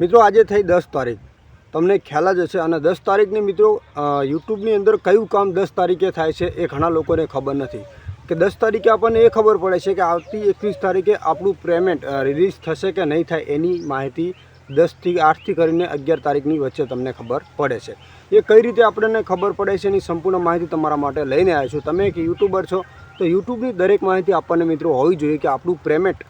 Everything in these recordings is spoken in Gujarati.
મિત્રો, આજે થઈ દસ તારીખ. તમને ખ્યાલ જ હશે. અને દસ તારીખની મિત્રો યુટ્યુબની અંદર કયું કામ દસ તારીખે થાય છે એ ઘણા લોકોને ખબર નથી. કે દસ તારીખે આપણને એ ખબર પડે છે કે આવતી એકવીસ તારીખે આપણું પેમેન્ટ રિલીઝ થશે કે નહીં થાય એની માહિતી દસથી આઠથી કરીને અગિયાર તારીખની વચ્ચે તમને ખબર પડે છે. એ કઈ રીતે આપણને ખબર પડે છે એની સંપૂર્ણ માહિતી તમારા માટે લઈને આવ્યા છું. તમે એક યુટ્યુબર છો, તો યુટ્યુબની દરેક માહિતી આપણને મિત્રો હોવી જોઈએ કે આપણું પેમેન્ટ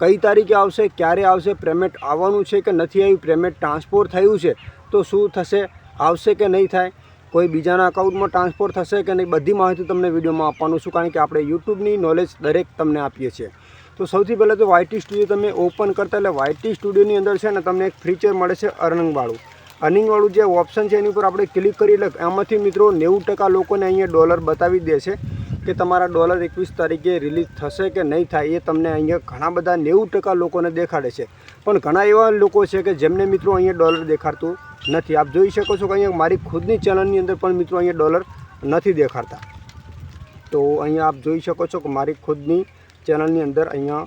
કઈ તારીખે આવશે, ક્યારે આવશે પેમેન્ટ આવવાનું છે કે નથી આવ્યું પેમેન્ટ ટ્રાન્સફર થયું છે, તો શું થશે, આવશે કે નહીં થાય, કોઈ બીજાના અકાઉન્ટમાં ટ્રાન્સફર થશે કે નહીં, બધી માહિતી તમને વિડીયોમાં આપવાનું છું, કારણ કે આપણે યુટ્યુબની નોલેજ દરેક તમને આપીએ છીએ. તો સૌથી પહેલાં તો વાયટી સ્ટુડિયો તમે ઓપન કરતા, એટલે વાયટી સ્ટુડિયોની અંદર છે ને તમને એક ફીચર મળે છે અર્નિંગવાળું અર્નિંગવાળું જે ઓપ્શન છે એની ઉપર આપણે ક્લિક કરી, એટલે એમાંથી મિત્રો નેવું ટકા લોકોને અહીંયા ડોલર બતાવી દે છે. કે તમારા ડોલર એકવીસ તારીખે રિલીઝ થશે કે નહીં થાય એ તમને અહીંયા ઘણા બધા નેવું ટકા લોકોને દેખાડે છે. પણ ઘણા એવા લોકો છે કે જેમને મિત્રો અહીંયા ડોલર દેખાડતું નથી. આપ જોઈ શકો છો કે અહીંયા મારી ખુદની ચેનલની અંદર પણ મિત્રો અહીંયા ડોલર નથી દેખાડતા. તો અહીંયા આપ જોઈ શકો છો કે મારી ખુદની ચેનલની અંદર અહીંયા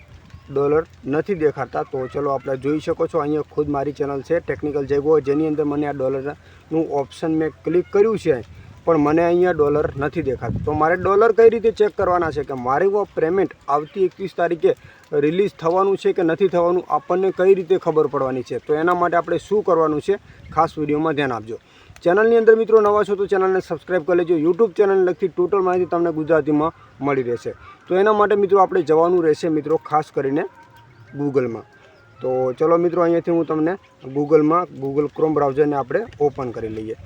ડોલર નથી દેખાડતા. તો ચલો આપણે જોઈ શકો છો અહીંયા ખુદ મારી ચેનલ છે ટેકનિકલ જયગો જેની અંદર મને આ ડોલરનું ઓપ્શન મેં ક્લિક કર્યું છે. પણ મને અહીંયા ડોલર નથી દેખાતો. તો મારે ડોલર કઈ રીતે ચેક કરવાના છે કે મારું પેમેન્ટ આવતી એકવીસ તારીખે રિલીઝ થવાનું છે કે નથી થવાનું, આપણને કઈ રીતે ખબર પડવાની છે? તો એના માટે આપણે શું કરવાનું છે? ખાસ વિડીયોમાં ધ્યાન આપજો. ચેનલની અંદર મિત્રો નવા છો તો ચેનલને સબસ્ક્રાઈબ કરી લેજો. યુટ્યુબ ચેનલ લગતી ટોટલ માહિતી તમને ગુજરાતીમાં મળી રહેશે. તો એના માટે મિત્રો આપણે જવાનું રહેશે મિત્રો ખાસ કરીને ગૂગલમાં. તો ચલો મિત્રો અહીંયાથી હું તમને ગૂગલમાં ગૂગલ ક્રોમ બ્રાઉઝરને આપણે ઓપન કરી લઈએ.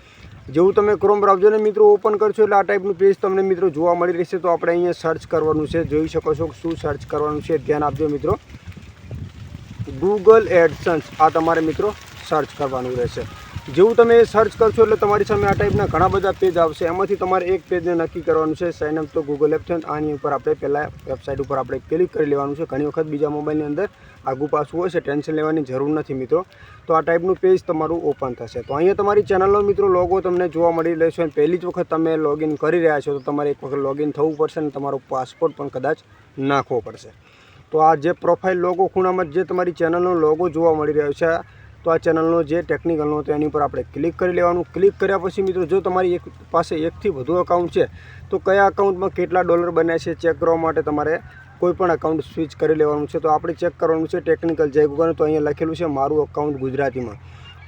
જેવું તમે ક્રોમ બ્રાઉઝરને મિત્રો ઓપન કરશો એટલે આ ટાઈપનું પેજ તમને મિત્રો જોવા મળી રહેશે. તો આપણે અહીંયા સર્ચ કરવાનું છે. જોઈ શકો છો શું સર્ચ કરવાનું છે. ધ્યાન આપજો મિત્રો. ગૂગલ એડસન્સ આ તમારે મિત્રો સર્ચ કરવાનું રહેશે. જેવું તમે સર્ચ કરશો એટલે તમારી સામે આ ટાઈપના ઘણા બધા પેજ આવશે. એમાંથી તમારે એક પેજને નક્કી કરવાનું છે. સાઇન અપ તો ગૂગલ એપ છે આની ઉપર આપણે પહેલાં વેબસાઇટ ઉપર આપણે ક્લિક કરી લેવાનું છે. ઘણી વખત બીજા મોબાઈલની અંદર આગું પાછું હોય છે. ટેન્શન લેવાની જરૂર નથી મિત્રો. તો આ ટાઈપનું પેજ તમારું ઓપન થશે. તો અહીંયા તમારી ચેનલનો મિત્રો લોગો તમને જોવા મળી રહેશે. અને પહેલી જ વખત તમે લોગિન કરી રહ્યા છો તો તમારે એક વખત લોગિન થવું પડશે અને તમારો પાસપોર્ટ પણ કદાચ નાખવો પડશે. તો આ જે પ્રોફાઇલ લોગો ખૂણામાં જે તમારી ચેનલનો લોગો જોવા મળી રહ્યો છે તો આ ચેનલનો જે ટેકનિકલનો હતો એની ઉપર આપણે ક્લિક કરી લેવાનું. ક્લિક કર્યા પછી મિત્રો, જો તમારી એક પાસે એકથી વધુ અકાઉન્ટ છે, તો કયા અકાઉન્ટમાં કેટલા ડોલર બન્યા છે ચેક કરવા માટે તમારે કોઈ પણ અકાઉન્ટ સ્વિચ કરી લેવાનું છે. તો આપણે ચેક કરવાનું છે ટેકનિકલ જય ગૂગલ તો અહીંયા લખેલું છે મારું અકાઉન્ટ ગુજરાતીમાં.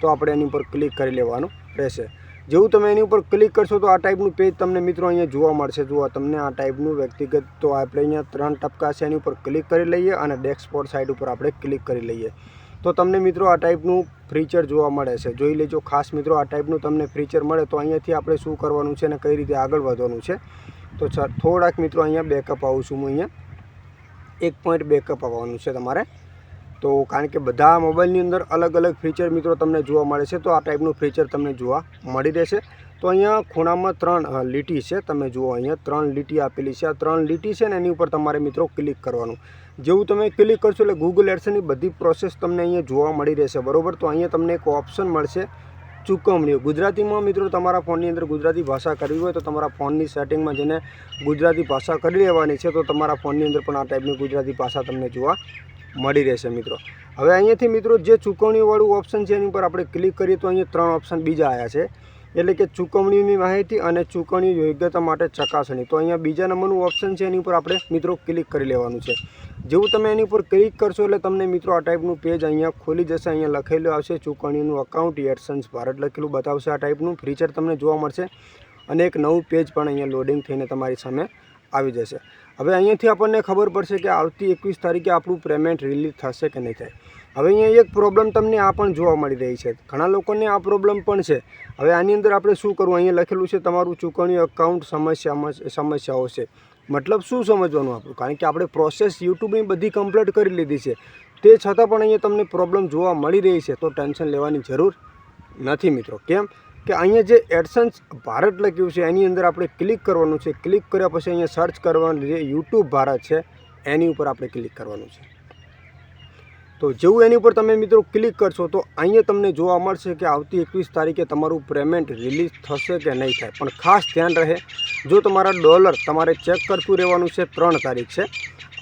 તો આપણે એની ઉપર ક્લિક કરી લેવાનું રહેશે. જેવું તમે એની ઉપર ક્લિક કરશો તો આ ટાઈપનું પેજ તમને મિત્રો અહીંયા જોવા મળશે. જુઓ તમને આ ટાઈપનું વ્યક્તિગત તો આપણે અહીંયા ત્રણ ટપકા છે એની ઉપર ક્લિક કરી લઈએ અને ડેસ્કપોટ સાઇડ ઉપર આપણે ક્લિક કરી લઈએ. તો તમને મિત્રો આ ટાઈપનું ફીચર જોવા મળે છે. જોઈ લેજો, ખાસ મિત્રો આ ટાઈપનું તમને ફીચર મળે તો અહીંયાથી આપણે શું કરવાનું છે અને કઈ રીતે આગળ વધવાનું છે. તો થોડાક મિત્રો અહીંયા બેકઅપ આવું છું હું અહીંયા. એક પોઈન્ટ બેકઅપ આવવાનું છે તમારે. તો કારણ કે બધા મોબાઈલની અંદર અલગ અલગ ફીચર મિત્રો તમને જોવા મળે છે, તો આ ટાઈપનું ફીચર તમને જોવા મળી રહેશે. તો અહીંયા ખૂણામાં ત્રણ લીટી છે. તમે જુઓ અહીંયા ત્રણ લીટી આપેલી છે. આ ત્રણ લીટી છે ને એની ઉપર તમારે મિત્રો ક્લિક કરવાનું. જેવું તમે ક્લિક કરશો એટલે ગૂગલ એડ્સની બધી પ્રોસેસ તમને અહીંયા જોવા મળી રહેશે. બરોબર? તો અહીંયા તમને એક ઓપ્શન મળશે ચૂકવણીઓ. ગુજરાતીમાં મિત્રો તમારા ફોનની અંદર ગુજરાતી ભાષા કરવી હોય તો તમારા ફોનની સેટિંગમાં જઈને ગુજરાતી ભાષા કરી લેવાની છે તો તમારા ફોનની અંદર પણ આ ટાઈપની ગુજરાતી ભાષા તમને જોવા મળી રહેશે મિત્રો. હવે અહીંયાથી મિત્રો જે ચૂકવણીવાળું ઓપ્શન છે એની ઉપર આપણે ક્લિક કરીએ તો અહીંયા ત્રણ ઓપ્શન બીજા આવ્યા છે. એટલે કે ચૂકવણીની માહિતી અને ચૂકવણી યોગ્યતા માટે ચકાસણી. તો અહીંયા બીજા નંબરનું ઓપ્શન છે, એની ઉપર આપણે મિત્રો ક્લિક કરી લેવાનું છે. જેવું તમે એની ઉપર ક્લિક કરશો એટલે તમને મિત્રો આ ટાઈપનું પેજ અહીંયા ખોલી જશે. અહીંયા લખેલું આવશે ચૂકવણીનું અકાઉન્ટ એડસન્સ ભારત લખેલું બતાવશે આ ટાઈપનું ફીચર તમને જોવા મળશે. અને એક નવું પેજ પણ અહીંયા લોડિંગ થઈને તમારી સામે આવી જશે. હવે અહીંયાથી આપણને ખબર પડશે કે આવતી એકવીસ તારીખે આપણું પેમેન્ટ રિલીઝ થશે કે નહીં થાય. હવે અહીંયા એક પ્રોબ્લેમ તમને આ પણ જોવા મળી રહી છે. ઘણા લોકોને આ પ્રોબ્લેમ પણ છે. હવે આની અંદર આપણે શું કરવું? અહીંયા લખેલું છે તમારું ચૂકવણી અકાઉન્ટ સમસ્યામાં સમસ્યાઓ છે. મતલબ શું સમજવાનું આપણું? કારણ કે આપણે પ્રોસેસ યુટ્યુબની બધી કમ્પ્લીટ કરી લીધી છે. તે છતાં પણ અહીંયા તમને પ્રોબ્લેમ જોવા મળી રહી છે. તો ટેન્શન લેવાની જરૂર નથી મિત્રો. કેમ? કે અહીંયા જે એડસન્સ ભારત લખ્યું છે, એની અંદર આપણે ક્લિક કરવાનું છે. ક્લિક કર્યા પછી અહીંયા સર્ચ કરવાનું જે યુટ્યુબ ભારત છે, એની ઉપર આપણે ક્લિક કરવાનું છે. તો જેવું એની ઉપર તમે મિત્રો ક્લિક કરશો તો અહીંયા તમને જોવા મળશે કે આવતી એકવીસ તારીખે તમારું પેમેન્ટ રિલીઝ થશે કે નહીં થાય. પણ ખાસ ધ્યાન રહે, જો તમારા ડોલર તમારે ચેક કરતું રહેવાનું છે ત્રણ તારીખ છે,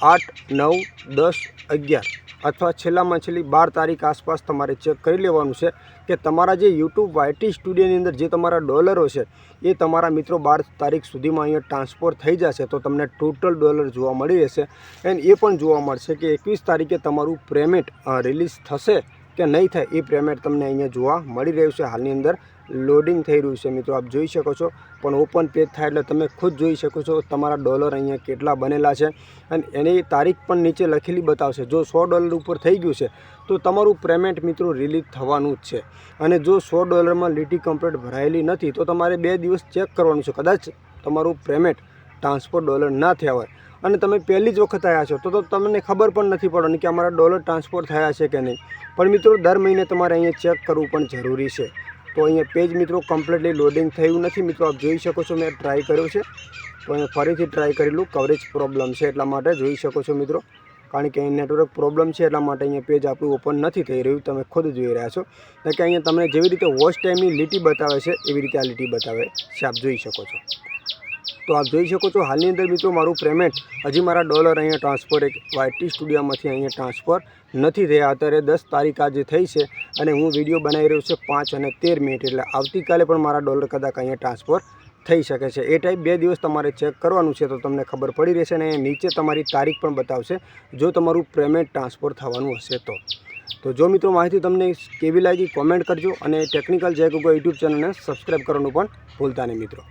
આઠ, નવ, દસ, અગિયાર, અથવા છેલ્લામાં છેલ્લી બાર તારીખ આસપાસ તમારે ચેક કરી લેવાનું છે કે તમારા જે યુટ્યુબ વાયટી સ્ટુડિયોની અંદર જે તમારા ડોલરો છે, એ તમારા મિત્રો બાર તારીખ સુધીમાં અહીંયા ટ્રાન્સફર થઈ જશે, તો તમને ટોટલ ડોલર જોવા મળી રહેશે. એન્ડ એ પણ જોવા મળશે કે એકવીસ તારીખે તમારું પેમેન્ટ રિલીઝ થશે કે નહીં થાય એ પેમેન્ટ તમને અહીંયા જોવા મળી રહ્યું છે હાલની અંદર. લોડિંગ થઈ રહ્યું છે મિત્રો, આપ જોઈ શકો છો. પણ ઓપન પેજ થાય એટલે તમે ખુદ જોઈ શકો છો તમારા ડોલર અહીંયા કેટલા બનેલા છે. અને એની તારીખ પણ નીચે લખેલી બતાવશે. જો સો ડોલર ઉપર થઈ ગયું છે, તો તમારું પેમેન્ટ મિત્રો રિલીઝ થવાનું જ છે. અને જો સો ડોલરમાં લીટી કમ્પ્લેટ ભરાયેલી નથી, તો તમારે બે દિવસ ચેક કરવાનું છે. કદાચ તમારું પેમેન્ટ ટ્રાન્સફર ડોલર ના થયા હોય. અને તમે પહેલી જ વખત આવ્યા છો, તો તમને ખબર પણ નથી પડવાની કે અમારા ડોલર ટ્રાન્સફર થયા છે કે નહીં. પણ મિત્રો, દર મહિને તમારે અહીંયા ચેક કરવું પણ જરૂરી છે. તો અહીંયા પેજ મિત્રો કમ્પ્લીટલી લોડિંગ થયું નથી. મિત્રો, આપ જોઈ શકો છો મેં ટ્રાય કર્યો છે. તો અહીંયા ફરીથી ટ્રાય કરેલું કવરેજ પ્રોબ્લેમ છે એટલા માટે જોઈ શકો છો મિત્રો. કારણ કે અહીં નેટવર્ક પ્રોબ્લેમ છે એટલા માટે અહીંયા પેજ આપણું ઓપન નથી થઈ રહ્યું. તમે ખુદ જોઈ રહ્યા છો. એટલે કે અહીંયા તમને જેવી રીતે વોચ ટાઈમની લીટી બતાવે છે, એવી રીતે આ લીટી બતાવે છે. આપ જોઈ શકો છો. તો આપ જોઈ શકો છો, હાલની અંદર મિત્રો મારું પેમેન્ટ હજી મારા ડોલર અહીંયા ટ્રાન્સફર એક વાયટી સ્ટુડિયોમાંથી અહીંયા ટ્રાન્સફર નથી થયા. અત્યારે દસ તારીખ આજે થઈ છે અને હું વીડિયો બનાવી રહ્યો છું પાંચ અને તેર મિનિટ. એટલે આવતીકાલે પણ મારા ડોલર કદાચ અહીંયા ટ્રાન્સફર થઈ શકે છે. એ ટાઈપ બે દિવસ તમારે ચેક કરવાનું છે તો તમને ખબર પડી રહેશે અને નીચે તમારી તારીખ પણ બતાવશે જો તમારું પેમેન્ટ ટ્રાન્સફર થવાનું હશે તો. તો જો મિત્રો માહિતી તમને કેવી લાગી કોમેન્ટ કરજો અને ટેકનિકલ જય ગોગો યુટ્યુબ ચેનલને સબસ્ક્રાઈબ કરવાનું પણ ભૂલતા નહીં મિત્રો.